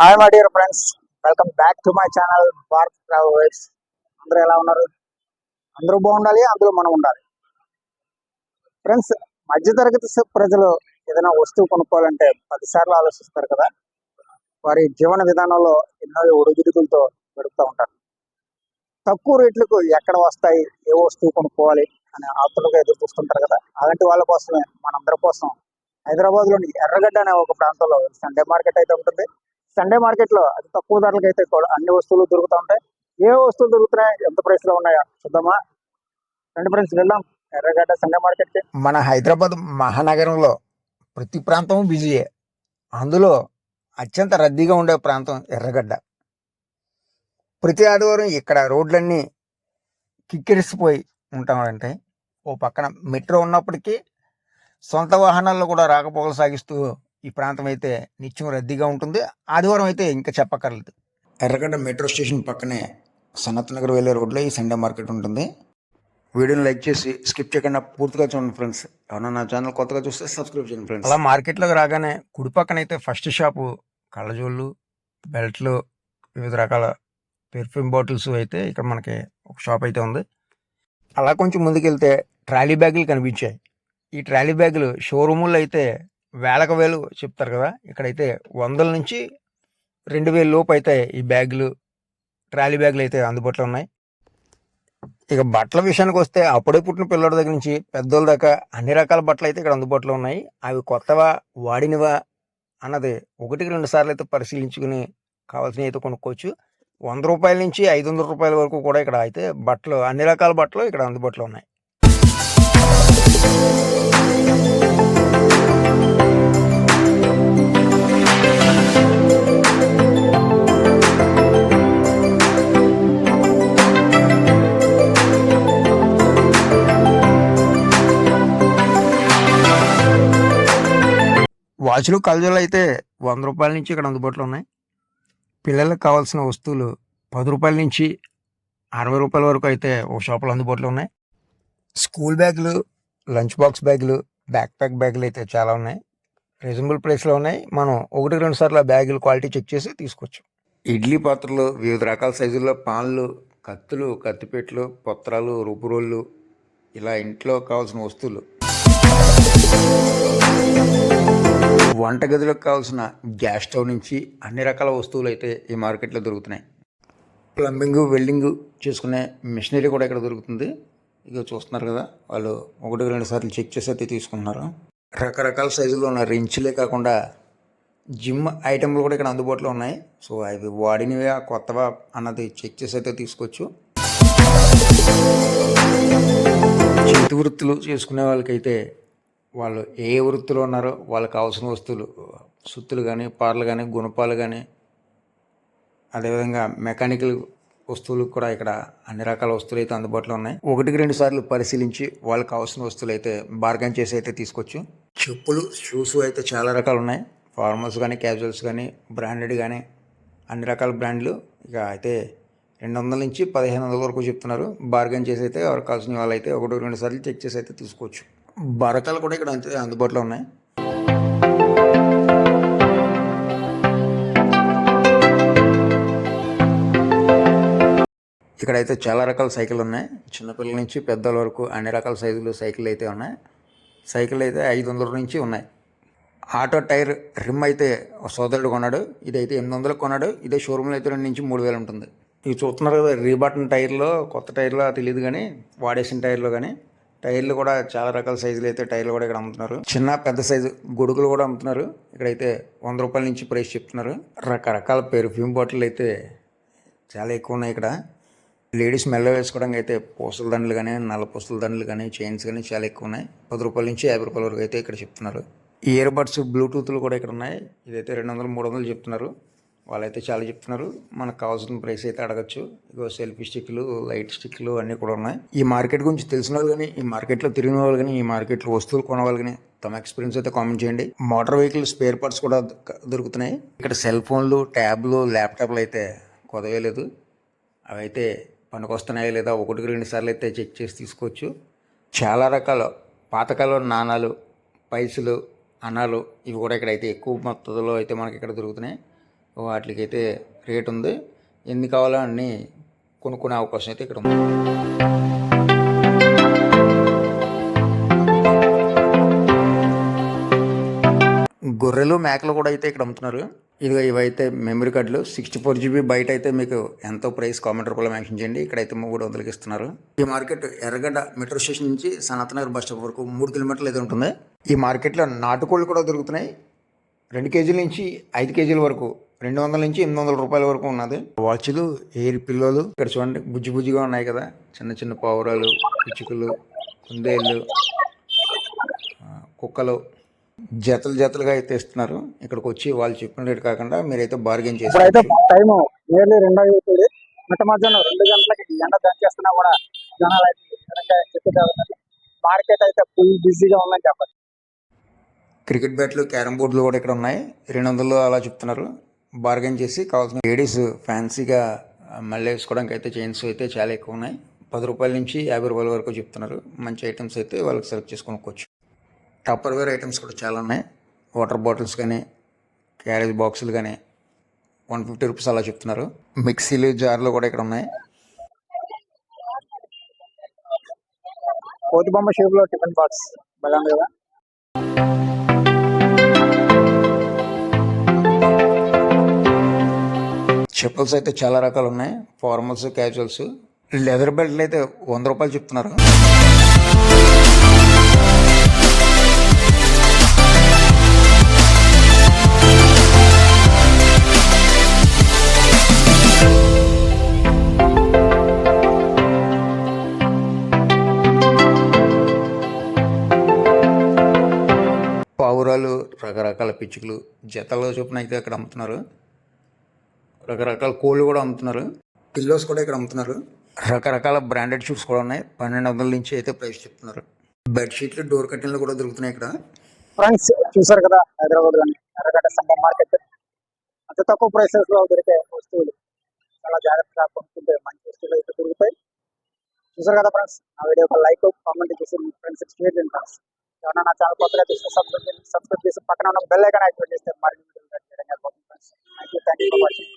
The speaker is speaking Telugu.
Hi my dear friends welcome back to my channel Bharat travels అందరూ ఎలా ఉన్నారు? అందరూ బాగుండాలి అందులో మనం ఉండాలి. ఫ్రెండ్స్ మధ్యతరగతి ప్రజలు ఏదైనా వస్తువు కొనుక్కోవాలంటే పదిసార్లు ఆలోచిస్తారు కదా. వారి జీవన విధానంలో ఎన్నో ఒడిదుడుకులతో గడుపుతూ ఉంటారు. తక్కువ రేట్లకు ఎక్కడ వస్తాయి ఏ వస్తువు కొనుక్కోవాలి అని ఆతులుగా ఎదురు చూస్తుంటారు కదా. అలాంటి వాళ్ళ కోసమే మనందరి కోసం హైదరాబాద్లోని ఎర్రగడ్డ అనే ఒక ప్రాంతంలో సండే మార్కెట్ అయితే ఉంటుంది. సండే మార్కెట్లో అతి తక్కువ ధరలకు అయితే కూడా అన్ని వస్తువులు దొరుకుతూ ఉంటాయి. ఏ వస్తువులు దొరుకుతున్నాయి? ఎంత ప్రైస్లో ఉన్నాయో చూద్దామా? రెండు ఫ్రెండ్స్ వెళ్దాం. ఎర్రగడ్డ సండే మార్కెట్కి. మన హైదరాబాద్ మహానగరంలో ప్రతి ప్రాంతం బిజీయే అందులో అత్యంత రద్దీగా ఉండే ప్రాంతం ఎర్రగడ్డ. ప్రతి ఆదివారం ఇక్కడ రోడ్లన్నీ కిక్కిరిసిపోయి ఉంటామంటే ఓ పక్కన మెట్రో ఉన్నప్పటికీ సొంత వాహనాల్లో కూడా రాకపోకలు సాగిస్తూ ఈ ప్రాంతం అయితే నిత్యం రద్దీగా ఉంటుంది. ఆదివారం అయితే ఇంకా చెప్పక్కర్లేదు. ఎర్రగడ్డ మెట్రో స్టేషన్ పక్కనే సనత్ నగర్ వెళ్ళే రోడ్లో ఈ సండే మార్కెట్ ఉంటుంది. వీడియోని లైక్ చేసి స్కిప్ చేయకుండా పూర్తిగా చూడండి ఫ్రెండ్స్. ఎవరైనా నా ఛానల్ కొత్తగా చూస్తే సబ్స్క్రైబ్ చేయండి ఫ్రెండ్స్. అలా మార్కెట్లోకి రాగానే కుడి పక్కన అయితే ఫస్ట్ షాపు కళ్ళజోళ్ళు బెల్ట్లు వివిధ రకాల పెర్ఫ్యూమ్ బాటిల్స్ అయితే ఇక్కడ మనకి ఒక షాప్ అయితే ఉంది. అలా కొంచెం ముందుకెళ్తే ట్రాలీ బ్యాగులు కనిపించాయి. ఈ ట్రాలీ బ్యాగులు షోరూముల్లో అయితే వేలకు వేలు చెప్తారు కదా ఇక్కడైతే వందల నుంచి రెండు వేల లోపు అయితే ఈ బ్యాగులు ట్రాలీ బ్యాగులు అయితే అందుబాటులో ఉన్నాయి. ఇక బట్టల విషయానికి వస్తే అప్పుడే పుట్టిన పిల్లల దగ్గర నుంచి పెద్దోళ్ళ దాకా అన్ని రకాల బట్టలు అయితే ఇక్కడ అందుబాటులో ఉన్నాయి. అవి కొత్తవా వాడినవా అన్నది ఒకటికి రెండు సార్లు అయితే పరిశీలించుకుని కావాల్సినవి అయితే కొనుక్కోవచ్చు. వంద రూపాయల నుంచి ఐదు వందల రూపాయల వరకు కూడా ఇక్కడ అయితే బట్టలు అన్ని రకాల బట్టలు ఇక్కడ అందుబాటులో ఉన్నాయి. వాచ్లు కలజోలు అయితే వంద రూపాయల నుంచి ఇక్కడ అందుబాటులో ఉన్నాయి. పిల్లలకు కావాల్సిన వస్తువులు పది రూపాయల నుంచి అరవై రూపాయల వరకు అయితే ఓ షాపులో అందుబాటులో ఉన్నాయి. స్కూల్ బ్యాగులు లంచ్ బాక్స్ బ్యాగులు బ్యాక్ ప్యాక్ బ్యాగులు అయితే చాలా ఉన్నాయి. రీజనబుల్ ప్రైస్లో ఉన్నాయి. మనం ఒకటి రెండు సార్లు ఆ బ్యాగులు క్వాలిటీ చెక్ చేసి తీసుకోవచ్చు. ఇడ్లీ పాత్రలు వివిధ రకాల సైజుల్లో పాన్లు కత్తులు కత్తిపెట్లు పొత్రాలు రుపురోళ్ళు ఇలా ఇంట్లో కావాల్సిన వస్తువులు. వంటగదిలోకి కావాల్సిన గ్యాస్ స్టవ్ నుంచి అన్ని రకాల వస్తువులు అయితే ఈ మార్కెట్లో దొరుకుతున్నాయి. ప్లంబింగ్ వెల్డింగ్ చేసుకునే మిషనరీ కూడా ఇక్కడ దొరుకుతుంది. ఇక చూస్తున్నారు కదా వాళ్ళు ఒకటి రెండు సార్లు చెక్ చేసి అయితే తీసుకుంటున్నారు. రకరకాల సైజులో ఉన్న రెంచులే కాకుండా జిమ్ ఐటెంలు కూడా ఇక్కడ అందుబాటులో ఉన్నాయి. సో అవి వాడినవా కొత్తవా అన్నది చెక్ చేసి అయితే తీసుకోవచ్చు. చేతి వృత్తులు చేసుకునే వాళ్ళకైతే వాళ్ళు ఏ వృత్తిలో ఉన్నారో వాళ్ళకి కావాల్సిన వస్తువులు సుత్తులు కానీ పార్లు కానీ గుణపాలు కానీ అదేవిధంగా మెకానికల్ వస్తువులు కూడా ఇక్కడ అన్ని రకాల వస్తువులు అయితే అందుబాటులో ఉన్నాయి. ఒకటికి రెండు సార్లు పరిశీలించి వాళ్ళకి కావాల్సిన వస్తువులు అయితే బార్గెన్ చేసి అయితే తీసుకోవచ్చు చెప్పులు షూస్ అయితే చాలా రకాలు ఉన్నాయి. ఫార్మల్స్ కానీ క్యాజువల్స్ కానీ బ్రాండెడ్ కానీ అన్ని రకాల బ్రాండ్లు ఇక అయితే రెండు వందల నుంచి పదిహేను వందల వరకు చెప్తున్నారు. బార్గెన్ చేసి అయితే ఎవరికి కావాల్సిన వాళ్ళు అయితే ఒకటి రెండు సార్లు చెక్ చేసి అయితే తీసుకోవచ్చు. బరకాలు కూడా ఇక్కడ అంతే అందుబాటులో ఉన్నాయి. ఇక్కడైతే చాలా రకాల సైకిల్ ఉన్నాయి. చిన్నపిల్లల నుంచి పెద్దల వరకు అన్ని రకాల సైజులు సైకిల్ అయితే ఉన్నాయి. సైకిల్ అయితే ఐదు వందల నుంచి ఉన్నాయి. ఆటో టైర్ రిమ్ అయితే సోదరుడు కొన్నాడు. ఇదైతే ఎనిమిది వందలకు కొన్నాడు. ఇదే షోరూమ్లో అయితే రెండు నుంచి మూడు వేలు ఉంటుంది. ఇవి చూస్తున్నారు కదా రీబటన్ టైర్లో కొత్త టైర్లో తెలియదు కానీ వాడేసిన టైర్లో కానీ. టైర్లు కూడా చాలా రకాల సైజులు అయితే టైర్లు కూడా ఇక్కడ అమ్ముతున్నారు. చిన్న పెద్ద సైజు గొడుగులు కూడా అమ్ముతున్నారు. ఇక్కడైతే వంద రూపాయల నుంచి ప్రైస్ చెప్తున్నారు. రకరకాల పెర్ఫ్యూమ్ బాటిల్ అయితే చాలా ఎక్కువ ఉన్నాయి ఇక్కడ. లేడీస్ మెల్ల వేసుకోవడానికి అయితే పూసల దండలు కానీ నల్ల పూసల దండలు కానీ చైన్స్ కానీ చాలా ఎక్కువ ఉన్నాయి. పది రూపాయల నుంచి యాభై రూపాయల వరకు అయితే ఇక్కడ చెప్తున్నారు. ఇయర్ బడ్స్ బ్లూటూత్లు కూడా ఇక్కడ ఉన్నాయి. ఇదైతే రెండు వందలు మూడు వందలు చెప్తున్నారు. వాళ్ళైతే చాలా చెప్తున్నారు మనకు కావాల్సిన ప్రైస్ అయితే అడగచ్చు. ఇగో సెల్ఫీ స్టిక్లు లైట్ స్టిక్లు అన్నీ కూడా ఉన్నాయి. ఈ మార్కెట్ గురించి తెలిసిన వాళ్ళు కానీ ఈ మార్కెట్లో తిరిగిన వాళ్ళు కానీ ఈ మార్కెట్లో వస్తువులు కొనవాళ్ళు కానీ తమ ఎక్స్పీరియన్స్ అయితే కామెంట్ చేయండి. మోటార్ వెహికల్ స్పేర్ పార్ట్స్ కూడా దొరుకుతున్నాయి. ఇక్కడ సెల్ ఫోన్లు ట్యాబ్లు ల్యాప్టాప్లు అయితే కొదవేయలేదు. అవైతే పనికొస్తున్నాయా లేదా ఒకటికి రెండు సార్లు అయితే చెక్ చేసి తీసుకోవచ్చు. చాలా రకాల పాతకాలం నాణాలు పైసలు అనాలు ఇవి కూడా ఇక్కడైతే ఎక్కువ మొత్తంలో అయితే మనకి ఇక్కడ దొరుకుతున్నాయి. వాటికైతే రేట్ ఉంది ఎన్ని కావాలో అన్ని కొనుక్కునే అవకాశం అయితే ఇక్కడ ఉంది. గొర్రెలు మేకలు కూడా అయితే ఇక్కడ అమ్ముతున్నారు. ఇదిగో ఇవైతే మెమరీ కార్డులు. సిక్స్టీ ఫోర్ జీబీ బయట అయితే మీకు ఎంతో ప్రైస్ కామెంట్ రూపంలో మెన్షన్ చేయండి. ఇక్కడైతే మూడు వందలకి ఇస్తున్నారు. ఈ మార్కెట్ ఎర్రగడ్డ మెట్రో స్టేషన్ నుంచి సనత్నగర్ బస్ స్టాప్ వరకు మూడు కిలోమీటర్లు అయితే ఉంటుంది. ఈ మార్కెట్లో నాటుకోళ్ళు కూడా దొరుకుతున్నాయి. రెండు కేజీల నుంచి ఐదు కేజీల వరకు రెండు వందల నుంచి ఎనిమిది వందల రూపాయల వరకు ఉన్నది. వాచ్లు ఎయిర్ పిల్లోలు. ఇక్కడ చూడండి బుజ్జి బుజ్జిగా ఉన్నాయి కదా. చిన్న చిన్న పావురాలు పిచ్చుకలు కుందేళ్ళు కుక్కలు. జతలు జతలుగా అయితే ఇస్తున్నారు. ఇక్కడికి వచ్చి వాళ్ళు చెప్పిన రేటు కాకుండా మీరైతే బార్గెన్ చేసి టైం నియర్లీ రెండు అవుతుంది మిట్ట మధ్యాహ్నం రెండు గంటలకి ఎండ దంచేస్తున్నా కూడా జనాలు అయితే మార్కెట్ అయితే ఫుల్ బిజీగా ఉందని చెప్పచ్చు. క్రికెట్ బ్యాట్లు క్యారమ్ బోర్డులు కూడా ఇక్కడ ఉన్నాయి. రెండు వందలు అలా చెప్తున్నారు. బార్గెన్ చేసి కావాల్సిన లేడీస్ ఫ్యాన్సీగా మళ్ళీ వేసుకోవడానికి అయితే చైన్స్ అయితే చాలా ఎక్కువ ఉన్నాయి పది రూపాయల నుంచి యాభై రూపాయల వరకు చెప్తున్నారు. మంచి ఐటమ్స్ అయితే వాళ్ళకి సెలెక్ట్ చేసుకోనుకోవచ్చు టప్పర్ వేర్ ఐటమ్స్ కూడా చాలా ఉన్నాయి. వాటర్ బాటిల్స్ కానీ క్యారేజ్ బాక్సులు కానీ వన్ ఫిఫ్టీ రూపీస్ అలా చెప్తున్నారు. మిక్సీలు జార్లు కూడా ఇక్కడ ఉన్నాయి. కోతి బొమ్మ షేప్లో టిఫిన్ బాక్స్ బాగా కదా చెప్పుల్స్ అయితే చాలా రకాలు ఉన్నాయి ఫార్మల్స్ క్యాజువల్స్. లెదర్ బెల్ట్లు అయితే వంద రూపాయలు చెప్తున్నారు. పావురాలు రకరకాల పిచ్చుకలు జతలో చొప్పున అయితే ఇక్కడ అమ్ముతున్నారు. రకరకాల కోళ్ళు కూడా అమ్ముతున్నారు. పిల్లోస్ కూడా ఇక్కడ అమ్ముతున్నారు. రకరకాల బ్రాండెడ్ షూస్ కూడా ఉన్నాయి. పన్నెండు వందల నుంచి అయితే ప్రైస్ చెప్తున్నారు. బెడ్షీట్లు డోర్ కర్టెన్లు కూడా దొరుకుతున్నాయి ఇక్కడ. ఫ్రెండ్స్ చూసారు కదా హైదరాబాద్లోని ఎర్రగడ్డ సంఘం మార్కెట్. అతి తక్కువ ప్రైసెస్లో దొరికే వస్తువులు. చాలా జాగ్రత్తగా కొనుక్కుంటే మంచి వస్తువులు అయితే దొరుకుతాయి. చూసారు కదా ఫ్రెండ్స్ ఆ వీడియో ఒక లైక్ కామెంట్ చేసి ఫ్రెండ్స్ షేర్ చేయండి ఫ్రెండ్స్ ఎవరైనా నా ఛానల్ కొత్తగా చూస్తే సబ్స్క్రైబ్ చేసి సబ్స్క్రైబ్ చేసి పక్కన ఉన్న బెల్ ఐకాన్ యాక్టివేట్ చేస్తే మరిన్ని వీడియోలు చేయడం జరుగుతుంది friends thank you thank you for watching